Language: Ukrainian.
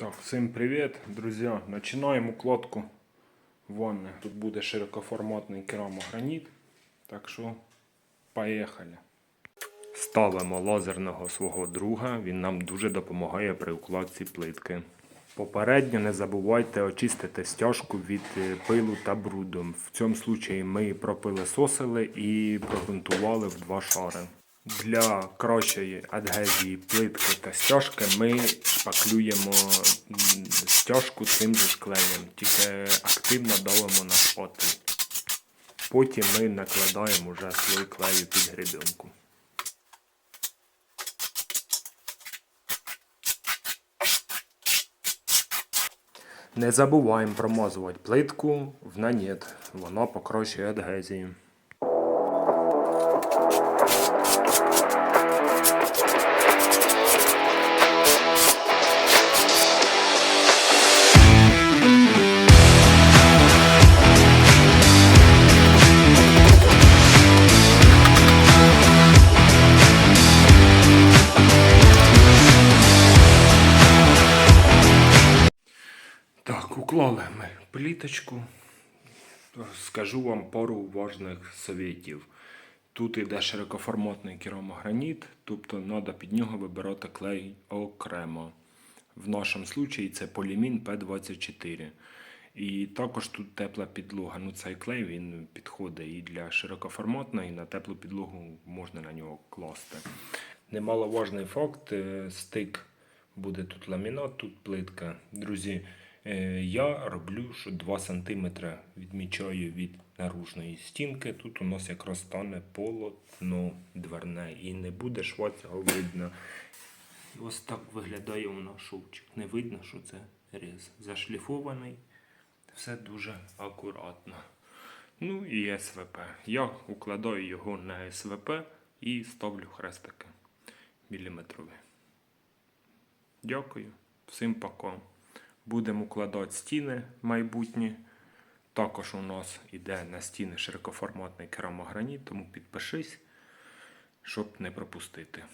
Так, всім привіт, друзі. Починаємо укладку ванни. Тут буде широкоформатний керамограніт. Так що поїхали. Ставимо лазерного свого друга, він нам дуже допомагає при укладці плитки. Попередньо не забувайте очистити стяжку від е, пилу та бруду. В цьому случаї ми пропилесосили і прогрунтували в два шари. Для кращої адгезії плитки та стяжки ми шпаклюємо стяжку цим же ж клеєм, тільки активно давимо на шпатель. Потім ми накладаємо вже слой клею під гребенку. Не забуваємо промазувати плитку в нанет. Вона покращує адгезію. Так, уклали ми пліточку. Скажу вам пару важних совєтів. Тут йде широкоформатний керамограніт, тобто треба під нього вибирати клей окремо. В нашому случаї це полімін П24. І також тут тепла підлога. Ну, цей клей він підходить і для широкоформатної, і на теплу підлогу можна на нього класти. Немаловажний факт, е, стик буде тут ламінат, тут плитка. Друзі, я роблю, що 2 см відмічаю від наружної стінки. Тут у нас якраз стане полотно дверне і не буде шва цього видно. Ось так виглядає у нас шовчик. Не видно, що це різ. Зашліфований. Все дуже акуратно. Ну і СВП. Я укладаю його на СВП і ставлю хрестики міліметрові. Дякую. Всім пока. Будемо укладати стіни майбутні. Також у нас іде на стіни широкоформатний керамограніт, тому підпишись, щоб не пропустити.